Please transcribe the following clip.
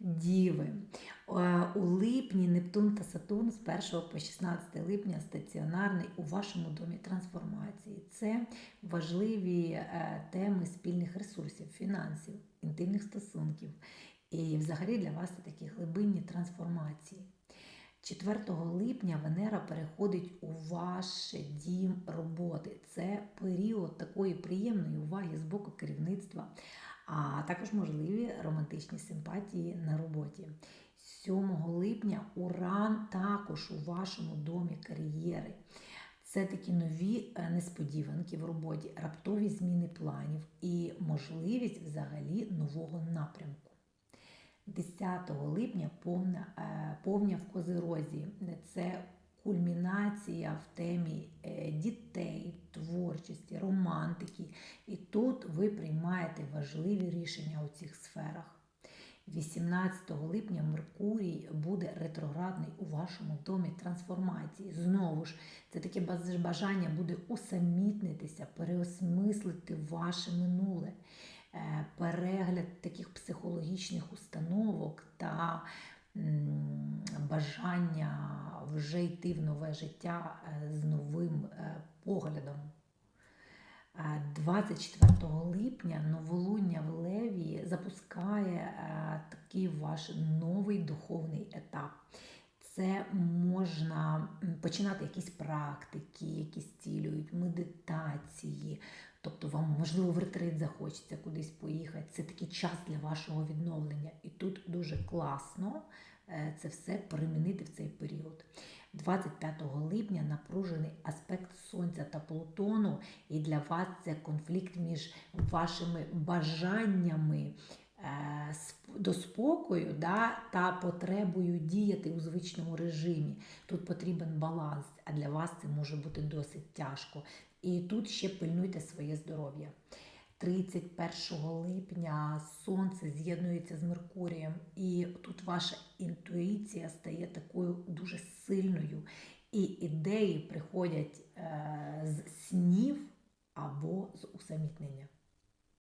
Діви. Е, У липні Нептун та Сатурн з 1 по 16 липня стаціонарний у вашому домі трансформації. Це важливі е, теми спільних ресурсів, фінансів, інтимних стосунків. І взагалі для вас це такі глибинні трансформації. 4 липня Венера переходить у ваш дім роботи. Це період такої приємної уваги з боку керівництва, а також можливі романтичні симпатії на роботі. 7 липня Уран також у вашому домі кар'єри. Це такі нові е, несподіванки в роботі, раптові зміни планів і можливість взагалі нового напрямку. 10 липня повна, е, повня в Козирозі. Це кульмінація в темі е, дітей, творчості, романтики. Тут ви приймаєте важливі рішення у цих сферах. 18 липня Меркурій буде ретроградний у вашому домі трансформації. Знову ж, це таке бажання буде усамітнитися, переосмислити ваше минуле, Е, перегляд таких психологічних установок та бажання вже йти в нове життя е, з новим е, поглядом. Е, 24 липня новолуння в Леві запускає е, такий ваш новий духовний етап. Це можна починати якісь практики, які зцілюють, медитації. Тобто вам, можливо, в ретрит захочеться кудись поїхати. Це такий час для вашого відновлення. І тут дуже класно е, це все перемінити в цей період. 25 липня напружений аспект Сонця та Плутону, і для вас це конфлікт між вашими бажаннями е, до спокою да, та потребою діяти у звичному режимі. Тут потрібен баланс, а для вас це може бути досить тяжко. І тут ще пильнуйте своє здоров'я. 31 липня Сонце з'єднується з Меркурієм, і тут ваша інтуїція стає такою дуже сильною, і ідеї приходять е, з снів або з усамітнення.